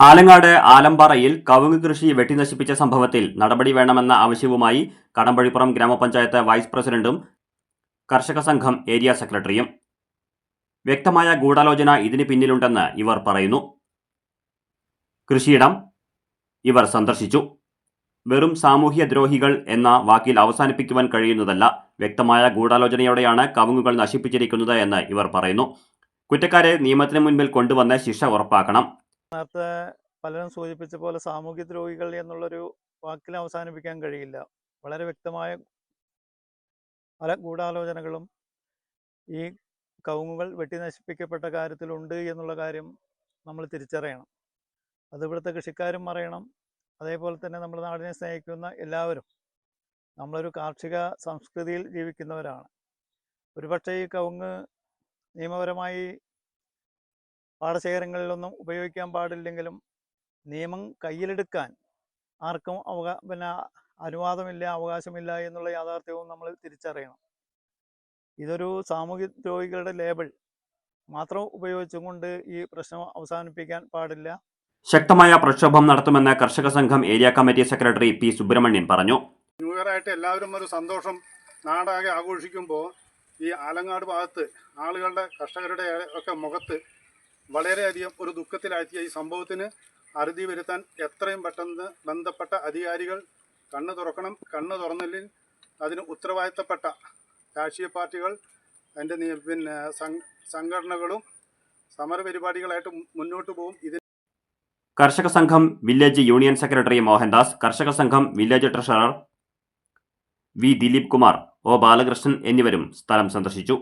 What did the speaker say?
ആലങ്ങാട് ആലമ്പാറയിൽ കവുങ്ങ് കൃഷി വെട്ടിനശിപ്പിച്ച സംഭവത്തിൽ നടപടി വേണമെന്ന ആവശ്യവുമായി കടമ്പഴിപ്പുറം ഗ്രാമപഞ്ചായത്ത് വൈസ് പ്രസിഡന്റും കർഷക സംഘം ഏരിയ സെക്രട്ടറിയും. വ്യക്തമായ ഗൂഢാലോചന ഇതിന് പിന്നിലുണ്ടെന്ന് ഇവർ പറയുന്നു. കൃഷിയിടം ഇവർ സന്ദർശിച്ചു. വെറും സാമൂഹ്യ ദ്രോഹികൾ എന്ന വാക്കിൽ അവസാനിപ്പിക്കുവാൻ കഴിയുന്നതല്ല വ്യക്തമായ ഗൂഢാലോചനയോടെയാണ് കവുങ്ങുകൾ നശിപ്പിച്ചിരിക്കുന്നത് എന്ന് ഇവർ പറയുന്നു. കുറ്റക്കാരെ നിയമത്തിന് മുൻപിൽ കൊണ്ടുവന്ന് ശിക്ഷ ഉറപ്പാക്കണം. നേരത്തെ പലരും സൂചിപ്പിച്ച പോലെ സാമൂഹ്യ ദ്രോഹികൾ എന്നുള്ളൊരു വാക്കിൽ അവസാനിപ്പിക്കാൻ കഴിയില്ല. വളരെ വ്യക്തമായ പല ഗൂഢാലോചനകളും ഈ കവുങ്ങുകൾ വെട്ടി നശിപ്പിക്കപ്പെട്ട കാര്യത്തിലുണ്ട് എന്നുള്ള കാര്യം നമ്മൾ തിരിച്ചറിയണം. അത് ഇവിടുത്തെ കൃഷിക്കാരും അറിയണം. അതേപോലെ തന്നെ നമ്മുടെ നാടിനെ സ്നേഹിക്കുന്ന എല്ലാവരും നമ്മളൊരു കാർഷിക സംസ്കൃതിയിൽ ജീവിക്കുന്നവരാണ്. ഒരുപക്ഷെ ഈ കവുങ്ങ് നിയമപരമായി പാടശേഖരങ്ങളിലൊന്നും ഉപയോഗിക്കാൻ പാടില്ലെങ്കിലും നിയമം കയ്യിലെടുക്കാൻ ആർക്കും അവകാ പിന്നെ അനുവാദമില്ല അവകാശമില്ല എന്നുള്ള യാഥാർത്ഥ്യവും നമ്മൾ തിരിച്ചറിയണം. ഇതൊരു സാമൂഹ്യ ദ്രോഹികളുടെ ലേബിൾ മാത്രം ഉപയോഗിച്ചും കൊണ്ട് ഈ പ്രശ്നം അവസാനിപ്പിക്കാൻ പാടില്ല. ശക്തമായ പ്രക്ഷോഭം നടത്തുമെന്ന് കർഷക സംഘം area committee secretary P Subramanian പറഞ്ഞു. ന്യൂ ഇയർ ആയിട്ട് എല്ലാവരും ഒരു സന്തോഷം നാടാകെ ആഘോഷിക്കുമ്പോൾ ഈ ആലങ്ങാട് ഭാഗത്ത് ആളുകളുടെ കർഷകരുടെ ഒക്കെ മുഖത്ത് വളരെയധികം ഒരു ദുഃഖത്തിലാഴ്ത്തിയ ഈ സംഭവത്തിന് അറുതി വരുത്താൻ എത്രയും പെട്ടെന്ന് ബന്ധപ്പെട്ട അധികാരികൾ കണ്ണു തുറക്കണം. കണ്ണു തുറന്നില്ലെങ്കിൽ അതിന് ഉത്തരവാദിത്തപ്പെട്ട രാഷ്ട്രീയ പാർട്ടികൾ അതിന്റെ പിന്നെ സംഘടനകളും സംഘടനകളും സമരപരിപാടികളായിട്ട് മുന്നോട്ട് പോകും. ഇതിന് കർഷക സംഘം വില്ലേജ് യൂണിയൻ സെക്രട്ടറി മോഹൻദാസ് കർഷക സംഘം village treasurer V Dileep Kumar O Balakrishnan എന്നിവരും സ്ഥലം സന്ദർശിച്ചു.